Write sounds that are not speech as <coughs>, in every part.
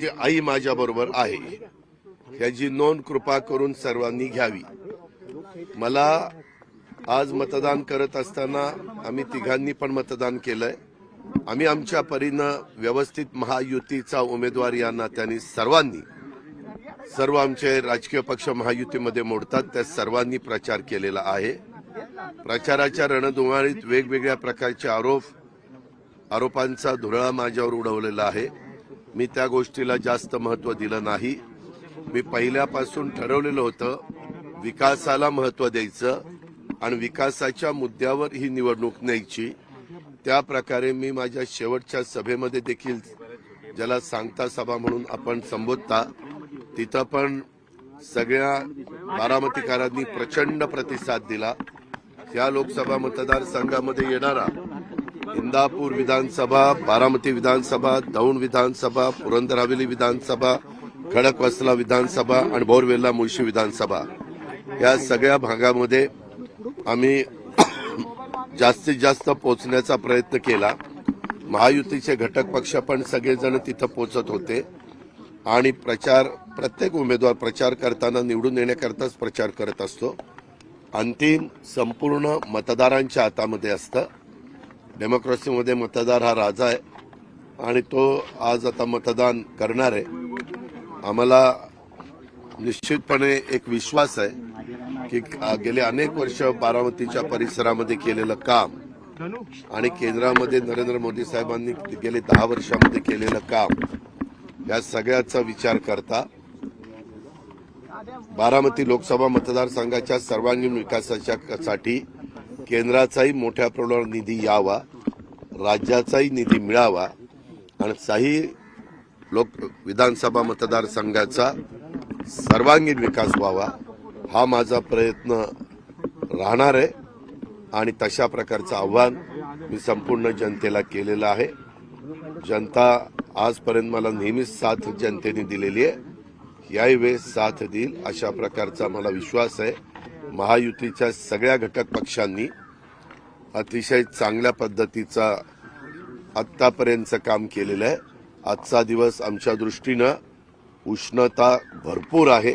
जी आई माझ्याबरोबर आहे. ह्याची नोंद कृपा करून सर्वांनी घ्यावी. मला आज मतदान करत असताना आम्ही तिघांनी पण मतदान केलंय. आम्ही आमच्या परीनं व्यवस्थित महायुतीचा उमेदवार या नात्याने सर्वांनी सर्व आमचे राजकीय पक्ष महायुतीमध्ये मोडतात त्या सर्वांनी प्रचार केलेला आहे. प्रचाराच्या रणधुमाळीत वेगवेगळ्या प्रकारचे आरोप आरोपांचा धुरळा माझ्यावर उडवलेला आहे. मी त्या गोष्टीला जास्त महत्त्व दिलं नाही. मी पहिल्यापासून ठरवलेलं होतं विकासाला महत्त्व द्यायचं आणि विकासाच्या मुद्द्यावर ही निवडणूक न्यायची. त्या प्रकारे मी माझ्या शेवटच्या सभेमध्ये देखील ज्याला सांगता सभा म्हणून आपण संबोधता तिथं पण सगळ्या बारामतीकारांनी प्रचंड प्रतिसाद दिला. या लोकसभा मतदारसंघामध्ये येणारा इंदापूर विधानसभा बारामती विधानसभा दौंड विधानसभा पुरंदर हवेली विधानसभा खडकवासला विधानसभा आणि बोरवेल्ला मुळशी विधानसभा. या सगळ्या भागामध्ये आम्ही <coughs> जास्तीत जास्त पोहोचण्याचा प्रयत्न केला. महायुतीचे घटक पक्ष पण सगळेजण तिथं पोचत होते. आणि प्रचार प्रत्येक उमेदवार प्रचार करताना निवडून येण्याकरताच प्रचार करत असतो. अंतिम संपूर्ण मतदारांच्या हातामध्ये असतं. डेमोक्रेसीमध्ये मतदार हा राजा आहे आणि तो आज आता मतदान करणार आहे. आम्हाला निश्चितपणे एक विश्वास आहे की गेले अनेक वर्ष बारामतीच्या परिसरामध्ये केलेलं काम आणि केंद्रामध्ये नरेंद्र मोदी साहेबांनी गेले दहा वर्षामध्ये केलेलं काम या सगळ्याचा विचार करता बारामती लोकसभा मतदारसंघाच्या सर्वांगीण विकासाच्या साठी केंद्राचाही मोठ्या प्रमाणावर निधी यावा राज्याचाही निधी मिळावा आणि साही लोक विधानसभा मतदारसंघाचा सर्वांगीण विकास व्हावा हा माझा प्रयत्न राहणार आहे. आणि तशा प्रकारचं आव्हान मी संपूर्ण जनतेला केलेलं आहे. जनता आजपर्यंत मला नेहमीच साथ जनतेने दिलेली आहे. याही वेळेस साथ देईल अशा प्रकारचा मला विश्वास आहे. महायुतीच्या सगळ्या घटक पक्षांनी अतिशय चांगल्या पद्धतीचा आत्तापर्यंतचं काम केलेलं आहे. आजचा दिवस आमच्या दृष्टीनं उष्णता भरपूर आहे.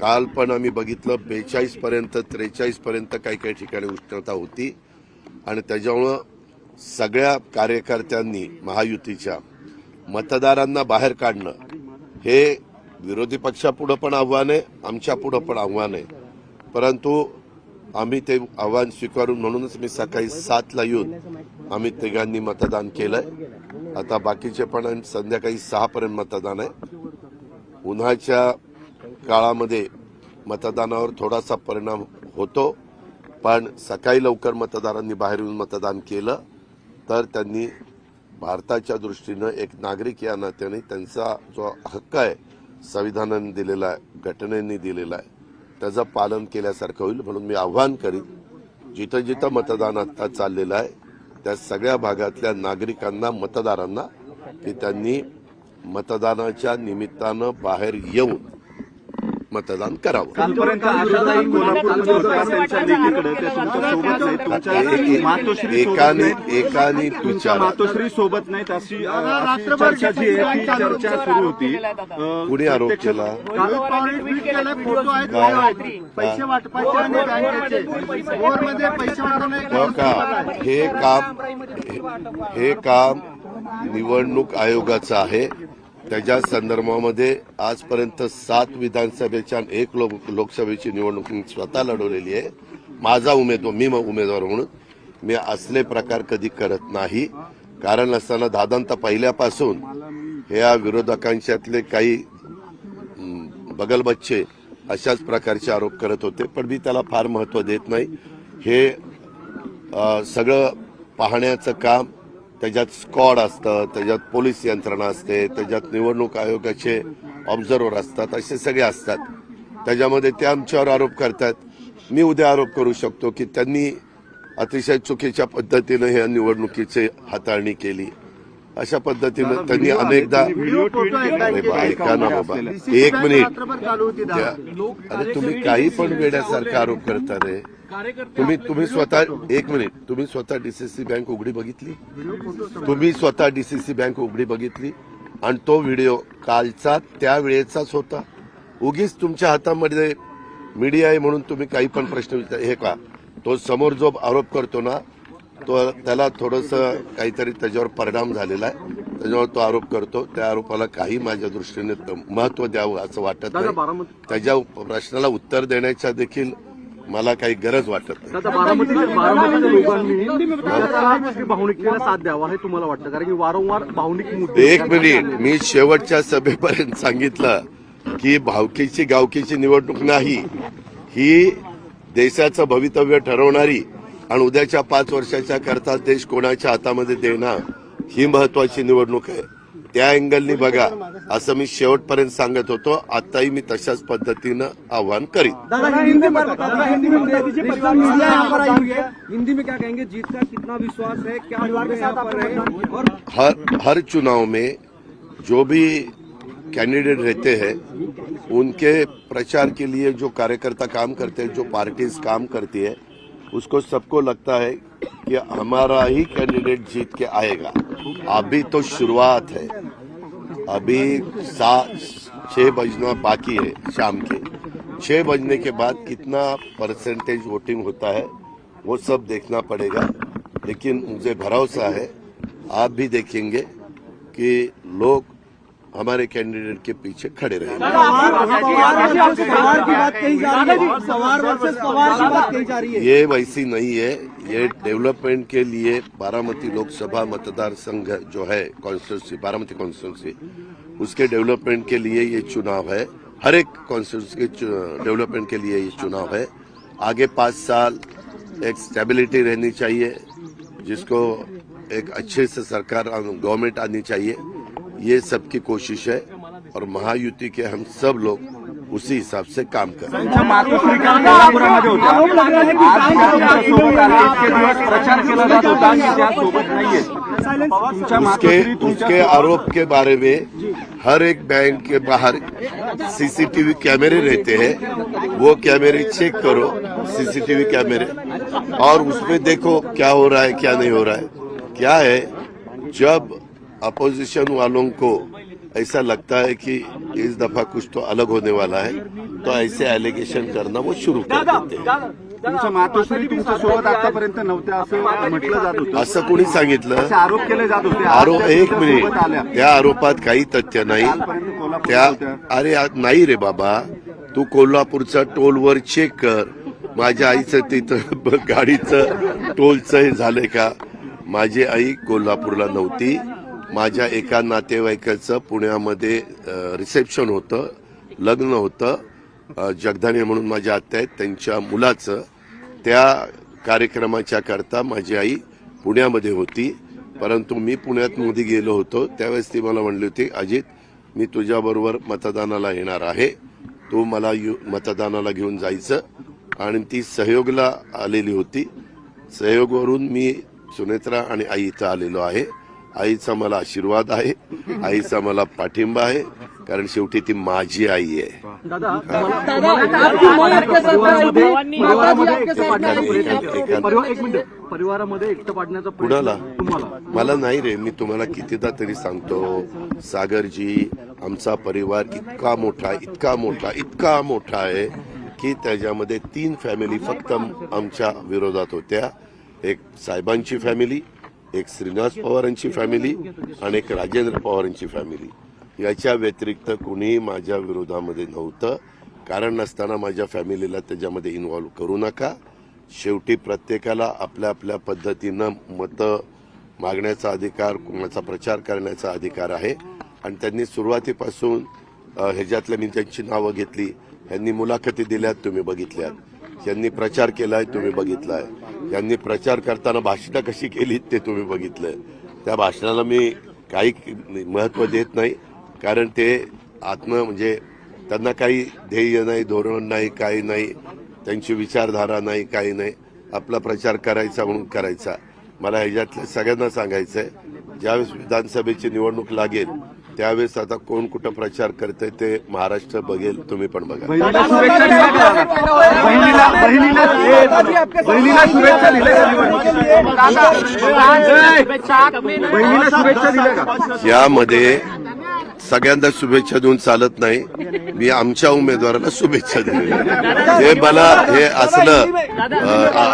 काल पण आम्ही बघितलं बेचाळीसपर्यंत त्रेचाळीसपर्यंत काही काही ठिकाणी उष्णता होती. आणि त्याच्यामुळं सगळ्या कार्यकर्त्यांनी महायुतीच्या मतदारांना बाहेर काढणं हे विरोधी पक्षापुढं पण आव्हान आहे आमच्यापुढं पण आव्हान आहे. परंतु आम्ही ते आव्हान स्वीकारून म्हणूनच मी सकाळी सातला येऊन आम्ही तिघांनी मतदान केलंय. आता बाकीचे पण संध्याकाळी सहापर्यंत मतदान आहे. उन्हाच्या काळामध्ये मतदानावर थोडासा परिणाम होतो पण सकाळी लवकर मतदारांनी बाहेर येऊन मतदान केलं तर त्यांनी भारताच्या दृष्टीनं एक नागरिक या नात्याने त्यांचा जो हक्क आहे संविधानाने दिलेला आहे घटनेने दिलेला आहे त्याचं पालन केल्यासारखं होईल म्हणून मी आव्हान करीन. जिथं जिथं मतदान आता चाललेलं आहे त्या सगळ्या भागातल्या नागरिकांना मतदारांना की त्यांनी मतदानाच्या निमित्तानं बाहेर येऊन मतदान करावं. एकाने एकाने मातोश्री सोबत नाहीत अशी चर्चा जी आहे ती चर्चा सुरू होती. कुणी आरोप केला? पैसे वाटपाचे हो का हे काम हे- हे काम निवडणूक आयोगाचं आहे. त्याच्या संदर्भामध्ये आजपर्यंत सात विधानसभेच्या आणि एक लोक लोकसभेची निवडणूक मी स्वतः लढवलेली आहे. माझा उमेदवार मी उमेदवार म्हणून मी असले प्रकार कधी करत नाही. कारण असताना दादांत पहिल्यापासून ह्या विरोधकांच्यातले काही बगलबच्चे अशाच प्रकारचे आरोप करत होते. पण मी त्याला फार महत्त्व देत नाही. हे सगळं पाहण्याचं काम त्याच्यात स्कॉड असतं त्याच्यात पोलीस यंत्रणा असते त्याच्यात निवडणूक आयोगाचे ऑब्झर्वर असतात असे सगळे असतात. त्याच्यामध्ये ते आमच्यावर आरोप करतात. मी उद्या आरोप करू शकतो की त्यांनी अतिशय चुकीच्या पद्धतीनं ह्या निवडणुकीची हाताळणी केली. अशा पद्धतीनं त्यांनी अनेकदा ऐका ना बाबा. एक मिनिट अरे तुम्ही काही पण वेड्यासारखा आरोप करता रे. तुम्ही तुम्ही स्वतः एक मिनिट. तुम्ही स्वतः डीसीसी बँक उघडी बघितली? तुम्ही स्वतः डीसीसी बँक उघडी बघितली? आणि तो व्हिडिओ कालचा त्या वेळेचाच होता? उगीच तुमच्या हातामध्ये मीडिया आहे म्हणून तुम्ही काही पण प्रश्न विचार हे का तो समोर जो आरोप करतो ना तो त्याला थोडस काहीतरी त्याच्यावर परिणाम झालेला आहे. त्याच्यावर तो आरोप करतो. त्या आरोपाला काही माझ्या दृष्टीने महत्त्व द्यावं असं वाटत नाही. त्याच्या प्रश्नाला उत्तर देण्याच्या देखील मला काही गरज वाटत नाही. दादा बारामतीच्या बारामतीच्या लोकांनी त्याचा भावनिकतेला साथ द्यावा हे तुम्हाला वाटतं? कारण की वारंवार भावनिक मुद्दे एक मिनिट. मी शेवटच्या सभेपर्यंत सांगितलं की भावकीची गावकीची निवडणूक नाही. ही देशाचं भवितव्य ठरवणारी आणि उद्याच्या पाच वर्षाच्या करता देश कोणाच्या हातामध्ये देणार ही महत्वाची निवडणूक आहे. त्या अँगलनी बघा असं मी शेवटपर्यंत सांगत होतो आताही मी तशाच पद्धतीनं आव्हान करीन दादा हिंदी में है क्या कहेंगे जीत का कितना विश्वास है क्या हर हर चुनाव में जो भी कैंडिडेट रहते हैं उनके प्रचार के लिए जो कार्यकर्ता काम करते हैं जो पार्टीज़ काम करती है उसको सबको लगता है कि हमारा ही कैंडिडेट जीत के आएगा अभी तो शुरुआत है। अभी सात छः बजना बाकी है शाम के। छः बजने के बाद कितना परसेंटेज वोटिंग होता है, वो सब देखना पड़ेगा। लेकिन मुझे भरोसा है। आप भी देखेंगे कि लोग हमारे कैंडिडेट के पीछे खड़े रहेंगे सवार की बात कही जा रही है। सवार वर्सेस सवार की बात कही जा रही है। ये वैसी नहीं है। ये डेवलपमेंट के लिए बारामती लोकसभा मतदार संघ जो है कॉन्स्टिट्यूंसी बारामती कॉन्स्टिट्यूंसी उसके डेवलपमेंट के लिए ये चुनाव है। हर एक कॉन्स्टिट्यूंसी के डेवलपमेंट के लिए ये चुनाव है। आगे पाँच साल एक स्टेबिलिटी रहनी चाहिए जिसको एक अच्छे से सरकार गवर्नमेंट आनी चाहिए। ये सबकी कोशिश है और महायुति के हम सब लोग उसी हिसाब से काम कर रहे हैं। उसके उसके आरोप के बारे में हर एक बैंक के बाहर सीसीटीवी कैमरे रहते हैं। वो कैमरे चेक करो सीसीटीवी कैमरे। और उसमें देखो क्या हो रहा है क्या नहीं हो रहा है। क्या है? जब अपोजिशन वालों को ऐसा लगता है कि इस दफा कुछ तो अलग होने वाला है। तो ऐसे एलिगेशन करना वो शुरू कर देते हैं। असं म्हटलं जात होतं. असं कोणी सांगितलं? आरोप केले जात होते. आरोप त्या एक. मिनिट. त्या आरोपात काही तथ्य नाही. त्या. अरे आज नाही रे बाबा. तू कोल्हापूरचा टोलवर चेक कर. माझ्या आईचं तिथं ब- <laughs> गाडीचं टोलचं हे झालंय का? माझी आई कोल्हापूरला नव्हती. माझ्या एका नातेवाईकाचं पुण्यामध्ये रिसेप्शन होतं लग्न होतं. जगधाने म्हणून माझ्या आत्या आहेत त्यांच्या मुलाचं. त्या कार्यक्रमाच्या करता माझी आई पुण्यामध्ये होती. परंतु मी पुण्यात मोदी गेलो होतो. त्यावेळेस ती मला म्हणली होती अजित मी तुझ्याबरोबर मतदानाला येणार आहे. तू मला यु- मतदानाला घेऊन जायचं. आणि ती सहयोगला आलेली होती. सहयोगवरून मी सुनेत्रा आणि आई इथं आलेलो आहे. आईचा मला आशीर्वाद आहे आईचा मला पाठिंबा आहे कारण शेवटी ती माझी आई आहे परिवारामध्ये एकटं पाडण्याचा कुणाला? मला नाही रे मी तुम्हाला कितीदा तरी सांगतो सागरजी आमचा परिवार इतका मोठा इतका मोठा इतका मोठा आहे की त्याच्यामध्ये तीन फॅमिली फक्त आमच्या विरोधात होत्या एक साहेबांची फॅमिली एक श्रीनिवास पवारांची फॅमिली आणि एक राजेंद्र पवारांची फॅमिली याच्या व्यतिरिक्त कुणीही माझ्या विरोधामध्ये नव्हतं. कारण नसताना माझ्या फॅमिलीला त्याच्यामध्ये इन्व्हॉल्व्ह करू नका. शेवटी प्रत्येकाला आपल्या आपल्या पद्धतीनं मतं मागण्याचा अधिकार कोणाचा प्रचार करण्याचा अधिकार आहे. आणि त्यांनी सुरुवातीपासून ह्याच्यातल्या मी त्यांची नावं घेतली. यांनी मुलाखती दिल्यात तुम्ही बघितल्यात. यांनी प्रचार केलाय तुम्ही बघितलाय. यांनी प्रचार करताना भाषणं कशी केली ते तुम्ही बघितलं. त्या भाषणाला मी काही महत्त्व देत नाही. कारण ते आत्म म्हणजे त्यांना काही ध्येय नाही धोरण नाही काही नाही. त्यांची विचारधारा नाही काही नाही. आपला प्रचार करायचा म्हणून करायचा. मला ह्याच्यातल्या सगळ्यांना सांगायचं आहे ज्यावेळेस विधानसभेची निवडणूक लागेल त्यावेळेस आता कोण कुठं प्रचार करतंय ते महाराष्ट्र बघेल तुम्ही पण बघा. यामध्ये सगळ्यांना शुभेच्छा देऊन चालत नाही. मी आमच्या उमेदवाराला शुभेच्छा दिल्या हे मला हे असलं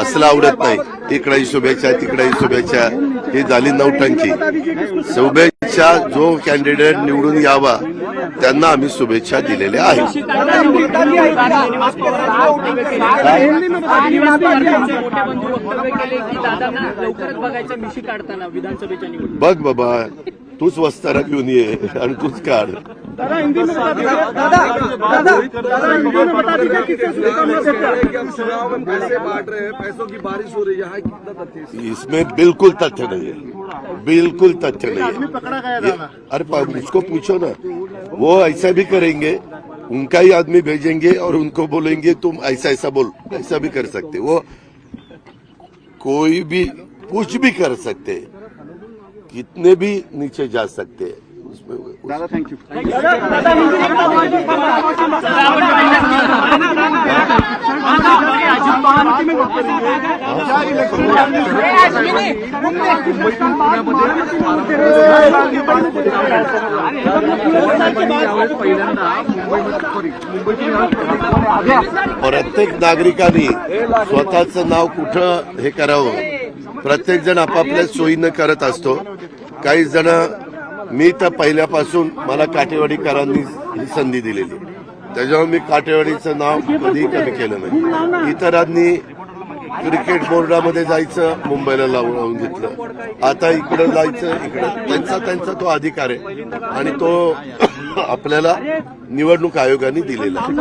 असलं आवडत नाही. इकडेही शुभेच्छा तिकडेही शुभेच्छा. ही झाली नौटंकी. शुभेच्छा चा जो कॅन्डिडेट निवडून यावा त्यांना आम्ही शुभेच्छा दिलेल्या आहेत. बघ बाबा तूच वस्तारा घेऊन ये आणि तूच काढ. इसमें बिलकुल तथ्य नहीं है बिल्कुल तथ्य नहीं है। अरे उसको पूछो ना वो ऐसा भी करेंगे उनका ही आदमी भेजेंगे और उनको बोलेंगे तुम ऐसा ऐसा बोल। ऐसा भी कर सकते। वो कोई भी कुछ भी कर सकते। कितने भी नीचे जा सकते। हैं उसमें दादा थँक्यू प्रत्येक नागरिकांनी स्वतःचं नाव कुठं हे करावं प्रत्येक जण आपापल्या सोयीनं करत असतो काही जण मी तर पहिल्यापासून मला काटेवाडीकरांनी ही संधी दिलेली. त्याच्यामुळे मी काटेवाडीचं नाव कधी कमी केलं नाही. इतरांनी क्रिकेट बोर्डामध्ये जायचं मुंबईला लावून लावून घेतलं. आता इकडं जायचं इकडं. त्यांचा त्यांचा तो अधिकार आहे. आणि तो आपल्याला निवडणूक आयोगाने दिलेला आहे.